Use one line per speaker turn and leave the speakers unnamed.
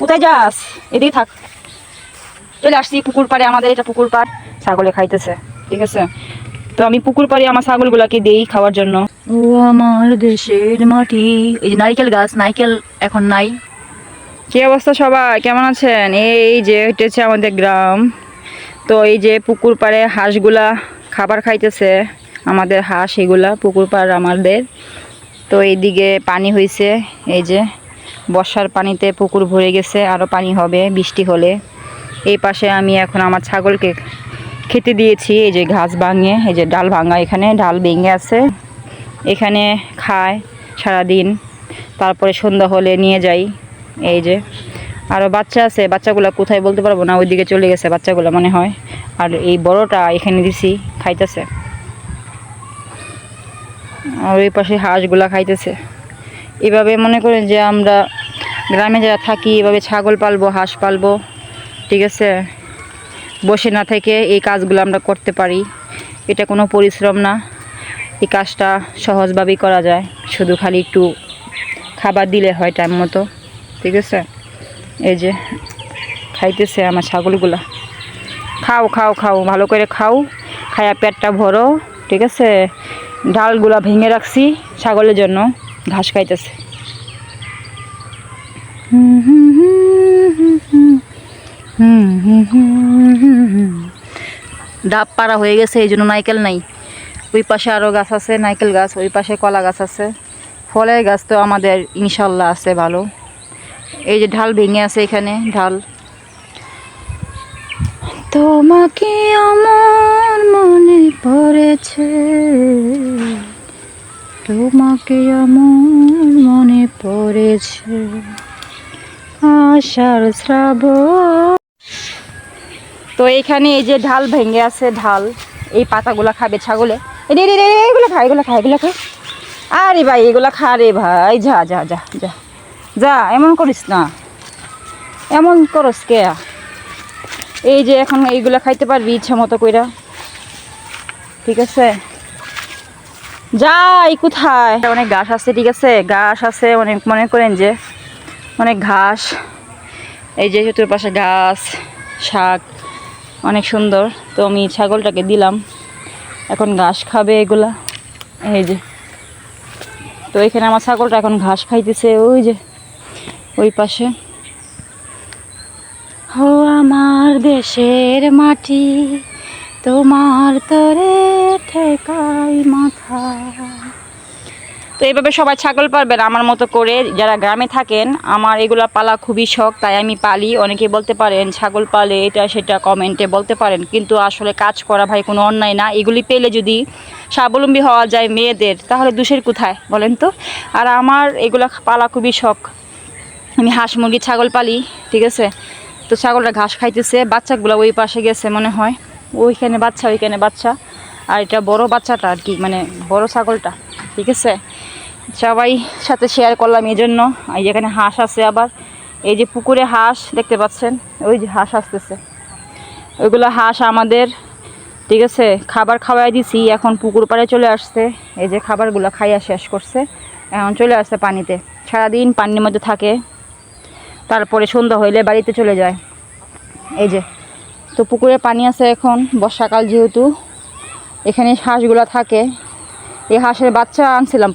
কোথায় যাস? এদিকে থাক। চলে আসছি, পুকুর পাড়ে আমাদের এটা পুকুর পাড়। ছাগলে খাইতেছে, ঠিক আছে? তো আমি পুকুর পাড়ে আমার ছাগলগুলাকে দেই খাওয়ার জন্য। ও আমার দেশের মাটি। এই যে নারকেল গাছ, নারকেল এখন নাই। কি অবস্থা সবাই? কেমন আছেন? এই যে হেঁটেছে আমাদের গ্রাম। তো এই যে পুকুর পাড়ে হাঁসগুলা খাবার খাইতেছে, আমাদের হাঁস এগুলা পুকুর পাড় আমাদের। তো এইদিকে পানি হয়েছে এই যে। বর্ষার পানিতে পুকুর ভরে গেছে আরও পানি হবে, বৃষ্টি হলে। এই পাশে আমি এখন আমার ছাগলকে খেতে দিয়েছি, এই যে ঘাস ভাঙে, এই যে ডাল ভাঙা এখানে, ডাল ভেঙে আছে। এখানে খায় সারাদিন, তারপরে সন্ধ্যা হলে নিয়ে যাই, এই যে। আরও বাচ্চা আছে, বাচ্চাগুলো কোথায় বলতে পারব না, ওইদিকে চলে গেছে বাচ্চাগুলো মনে হয়। আর এই বড়টা এখানে দিছি, খাইতেছে। আর ওই পাশে হাঁসগুলা খাইতেছে। এভাবে মনে করেন যে আমরা গ্রামে যারা থাকি, এভাবে ছাগল পালবো, হাঁস পালবো, ঠিক আছে? বসে না থেকে এই কাজগুলো আমরা করতে পারি। এটা কোনো পরিশ্রম না। এই কাজটা সহজভাবেই করা যায়। শুধু খালি একটু খাবার দিলে হয় টাইম মতো, ঠিক আছে? এই যে খাইতেছে আমার ছাগলগুলা। খাও খাও খাও, ভালো করে খাও। খায়া পেটটা ভরো, ঠিক আছে? ডালগুলা ভেঙে রাখছি ছাগলের জন্য। ঘাস খাইতেছে। ডাব পাড়া হয়ে গেছে, এই জন্য নাইকেল নাই। ওই পাশে আরও গাছ আছে, নাইকেল গাছ, ওই পাশে কলা গাছ আছে। ফলের গাছ তো আমাদের ইনশাল্লাহ আছে ভালো। এই যে ঢাল ভেঙে আছে এখানে, ঢাল। তোমাকে আমার মনে পড়েছে। তোমাকে আমার মনে পড়েছে। আষাঢ় শ্রাবণ। তো এখানে এই যে ঢাল ভেঙে আছে ঢাল। এই পাতাগুলা খাবে ছাগলে। রে, এগুলো খা এগুলো খা এগুলো খা। আরে ভাই এগুলো খা রে ভাই। যা যা যা যা। যা এমন করিস না। এমন করস কে? এই যে এখন এইগুলা খাইতে পারবি ইচ্ছা মতো কইরা। ঠিক আছে? যাই, কোথায়? অনেক ঘাস আছে, ঠিক আছে? ঘাস আছে, অনেক মনে করেন যে অনেক ঘাস। এই যে চতুর্পাশে ঘাস শাক, অনেক সুন্দর। তো আমি ছাগলটাকে দিলাম। এখন ঘাস খাবে এগুলা। এই যে। তো এখানে আমার ছাগলটা এখন ঘাস খাইতেছে, ওই যে, ওই পাশে। ও আমার দেশের মাটি। তোমার তরে ঠেকাই মাথা। তো এইভাবে সবাই ছাগল পালবেন আমার মতো করে যারা গ্রামে থাকেন, আমার এগুলো পালা খুবই শখ, তাই আমি পালি। অনেকে বলতে পারেন, ছাগল পালে এটা সেটা কমেন্টে বলতে পারেন। কিন্তু আসলে কাজ করা ভাই কোনো অন্যায় না। এগুলি পেলে যদি স্বাবলম্বী হওয়া যায় মেয়েদের, তাহলে দুষের কোথায় বলেন তো? আর আমার এগুলা পালা খুবই শখ। আমি হাঁস মুরগি, ছাগল পালি, ঠিক আছে? তো ছাগলটা ঘাস খাইতেছে, বাচ্চাগুলো ওই পাশে গেছে মনে হয়। ওইখানে বাচ্চা ওইখানে বাচ্চা। আর এটা বড় বাচ্চাটা আর কি মানে বড় ছাগলটা, ঠিক আছে? সবাই সাথে শেয়ার করলাম এই জন্য এই যেখানে হাঁস আছে আবার। এই যে পুকুরে হাঁস দেখতে পাচ্ছেন? ওই যে হাঁস আসতেছে। ওইগুলো হাঁস আমাদের, ঠিক আছে? খাবার খাওয়াই দিছি, এখন পুকুর পাড়ে চলে আসছে। এই যে খাবারগুলো খাইয়া শেষ করছে। এখন চলে আসছে পানিতে। সারাদিন পানির মধ্যে থাকে। তারপরে সন্ধ্যা হইলে বাড়িতে চলে যায়। এই যে তো পুকুরে পানি আছে এখন বর্ষাকাল যেহেতু। এখানে হাঁসগুলো থাকে। এই হাঁসের বাচ্চা আনছিলাম